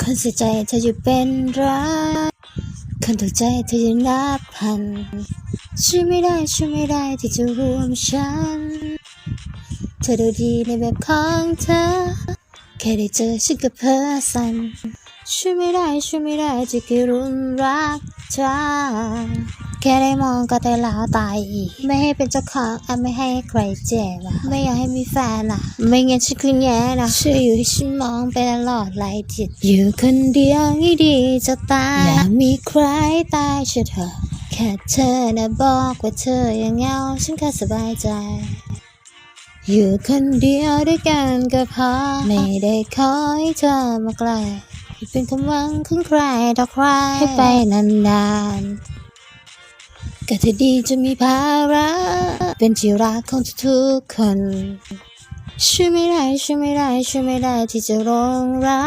คนเสียใจเธออยู่เป็นรักคนถูกใจเธออยู่นับพันช่วยไม่ได้ช่วยไม่ได้ที่จะรวมฉัน เธอดูดีในแบบของเธอ แค่ได้เจอฉันก็เพ้อสันช่วยไม่ได้ช่วยไม่ได้ที่จะรุมรักเธอ แค่ได้มองก็แต่ลาวตายอีก ไม่ให้เป็นเจ้าของอะไม่ให้ใครเจ็บอะไม่อยากให้มีแฟนอะ ไม่งั้นฉันคือแย่นะช่วยอยู่ให้ฉันมองไปตลอดไร้จิต อยู่คนเดียวนี่ดีจะตายอย่ามีใครตายเฉยเถอแค่เธอนะบอกว่าเธอยังเงาฉันก็สบายใจอยู่คนเดียวด้วยกันก็พอ ไม่ได้ขอให้เธอมาไกล้เป็นความหวังของใครต่อใครให้ไปนานๆ ก็เธอดีจะมีภาระเป็นที่รักของทุกคนช่วยไม่ได้ช่วยไม่ได้ช่วยไม่ได้ที่จะรองรัก